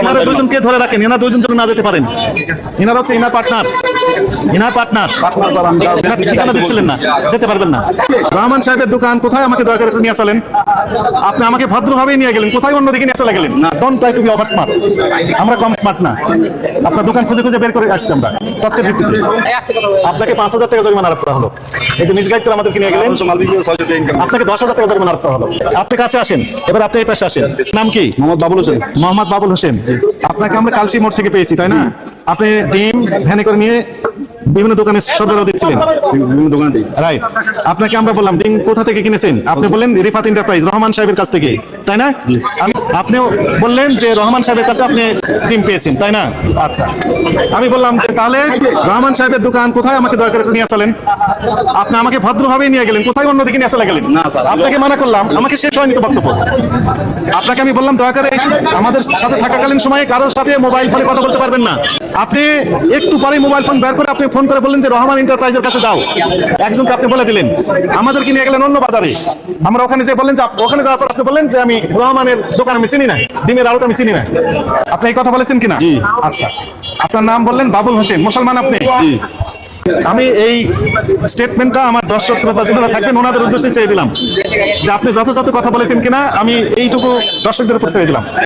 এনারা ধরে রাখেন এনারা দুজন না যেতে পারেন। এনারা হচ্ছে ইনার পার্টনার। Inner partner. এনার ঠিকানা দিচ্ছিলেন না যেতে পারবেন না। রহমান সাহেবের দোকান কোথায়? আমাকে দয়া করে নিয়ে চলেন। আপনি আমাকে ভদ্রভাবে নিয়ে গেলেন। কোথায় অন্যদিকে নিয়ে চলে গেলেন? না don't try to be over smart আমরা কম স্মার্ট না। আপনার দোকান খুঁজে খুঁজে বের করে আসছি আমরা তথ্যের ভিত্তিতে। আপনাকে পাঁচ হাজার টাকা জরিমানা আরোপ করা হলো। এই যে মিসগাইড করে আমাদেরকে নিয়ে গেলেন আপনাকে দশ হাজার টাকা জরিমানা আরোপ করা হলো। আপনি কাছে আসেন এবার আপনি এই পাশে আসেন। নাম কি? মোহাম্মদ বাবুল হোসেন। মোহাম্মদ বাবুল হোসেন। আপনাকে আমরা কালসি মোড় থেকে পেয়েছি তাই না? আপনি ডিম ভ্যানে করে নিয়ে বিভিন্ন দোকানে সরবরাহ দিচ্ছিলেন। বিভিন্ন দোকানে রাইট আপনাকে আমরা বললাম ডিম কোথা থেকে কিনেছেন? আপনি বললেন রিফাত এন্টারপ্রাইজ রহমান সাহেবের কাছ থেকে। তাই না? আমি আপনিও বললেন যে রহমান সাহেবের কাছে আপনি ডিম পেয়েছেন তাই না? আচ্ছা। আমি বললাম যে তাহলে রহমান সাহেবের দোকান কোথায়? আমাকে দয়া করে নিয়ে চলেন। আপনি আমাকে ভদ্রভাবে নিয়ে গেলেন। কোথায় অন্যদিকে নিয়ে চলে গেলেন? না, স্যার। আপনাকে মানা করলাম আমাকে শেষ হয়নি তো বক্তব্য। আপনাকে আমি বললাম দয়া করে আমাদের সাথে থাকাকালীন সময়ে কারোর সাথে মোবাইল ফোনে কথা বলতে পারবেন না। আপনি একটু পরে মোবাইল ফোন বের করে আপনি ফোন করে বললেন যে রহমান এন্টারপ্রাইজের কাছে যাও। একজনকে আপনি বলে দিলেন আমাদেরকে নিয়ে গেলেন অন্য বাজারে। আমরা ওখানে যে বললেন যে ওখানে যাওয়ার পর আপনি বললেন যে আমি রহমানের দোকান আমি চিনি না। ডিমের আড়ত আমি চিনি না। আপনি এই কথা বলেছেন কিনা? আচ্ছা। আপনার নাম বললেন বাবুল হোসেন। মুসলমান আপনি? আমি এই স্টেটমেন্টটা আমার দর্শক শ্রোতা যারা থাকবেন ওনাদের উদ্দেশ্যে চেয়ে দিলাম যে আপনি যথাযথ কথা বলেছেন কিনা আমি এইটুকু দর্শকদের উপর ছেড়ে দিলাম।